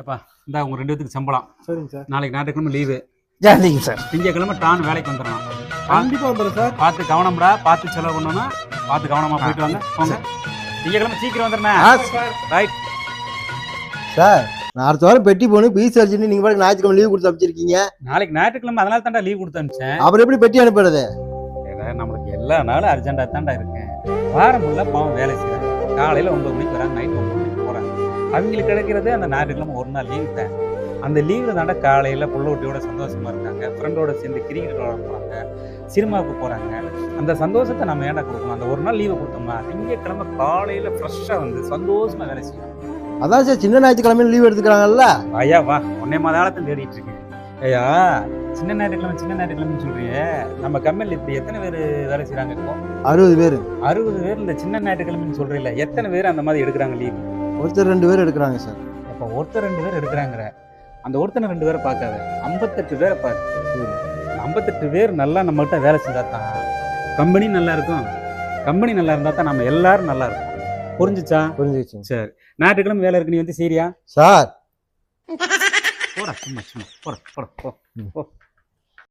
ஏப்பா இந்தா உங்க ரெண்டு பேத்துக்கு சம்பளம். சரிங்க சார். நாளைக்கு ஞாயிற்றுக்கிழமை லீவு சரிங்க சார். திங்கக்கிழமை டான் வேலைக்கு வந்துடணும் கண்டிப்பா வந்துடுறேன் சார். பார்த்து கவனம்டா பார்த்து செலவு பண்ணணும் பார்த்து கவனமா போயிட்டு வாங்க. போங்க. திங்கக்கிழமை சீக்கிரம் வந்துடுறேன். Right sir. நான் அடுத்த வாரம் பெட்டி போகணும் பீஸ் அடிச்சுட்டு நீங்க பாட்டு ஞாயிற்றுக்கிழமை லீவ் கொடுத்து அமைச்சிருக்கீங்க நாளைக்கு ஞாயிற்றுக்கிழமை அதனால தான்டா லீவ் கொடுத்து அனுப்பிச்சேன். அப்புறம் எப்படி பெட்டி அனுப்புறது? நம்மளுக்கு எல்லா நாளும் அர்ஜென்ட்டாக தான்டா இருக்கேன். வாரம் ஃபுல்லாக பாவம் வேலை செய்கிறாங்க காலையில் ஒன்பது மணிக்கு வராங்க நைட்டு ஒன்பது அவங்களுக்கு கிடைக்கிறது அந்த ஞாயிற்றுக்கிழமை ஒரு நாள் லீவு தான். அந்த லீவில் தாண்டா காலையில் புள்ளோட்டியோட சந்தோஷமா இருக்காங்க. ஃப்ரெண்டோட சேர்ந்து கிரிக்கெட் விளாட போகிறாங்க சினிமாவுக்கு போகிறாங்க அந்த சந்தோஷத்தை நம்ம ஏன்டா கொடுக்கணும்? அந்த ஒரு நாள் லீவை கொடுத்தோம்னா திங்கக்கிழமை காலையில் ஃப்ரெஷ்ஷாக வந்து சந்தோஷமாக வேலை செய்யணும். அதான் சார் சின்ன ஞாயிற்றுக்கிழமையில லீவ் எடுத்துக்கிறாங்கல்ல? ஐயா வா. உன்னே மதாளத்தில் தேடிட்டு இருக்கேன். ஐயா சின்ன ஞாயிற்றுக்கிழமை சின்ன ஞாயிற்றுக்கிழமைன்னு சொல்றியே. நம்ம கம்பெனியில் இப்படி எத்தனை பேர் வேலை செய்கிறாங்க இப்போ? அறுபது பேர். அறுபது பேர் இந்த சின்ன ஞாயிற்றுக்கிழமைன்னு சொல்றீல்ல எத்தனை பேர் அந்த மாதிரி எடுக்கிறாங்க லீவ் ஒருத்தர் ரெண்டு பேர் எடுக்கிறாங்க சார். இப்போ ஒருத்தர் ரெண்டு பேர் எடுக்கிறாங்கிற. அந்த ஒருத்தனை ரெண்டு பேரை பார்க்காத. ஐம்பத்தெட்டு பேரை பாரு. ஐம்பத்தெட்டு பேர் நல்லா நம்மகிட்ட வேலை செஞ்சா தான் கம்பெனி நல்லா இருக்கும். கம்பெனி நல்லா இருந்தா தான் நம்ம எல்லாரும் நல்லா இருக்கும். புரிஞ்சுச்சா? புரிஞ்சுச்சுங்க சரி. ஞாயிற்றுக்கிழமை வேலை இருக்கு. நீ வந்து சரியா சார். போடா சும்மா சும்மா. போட போட போ.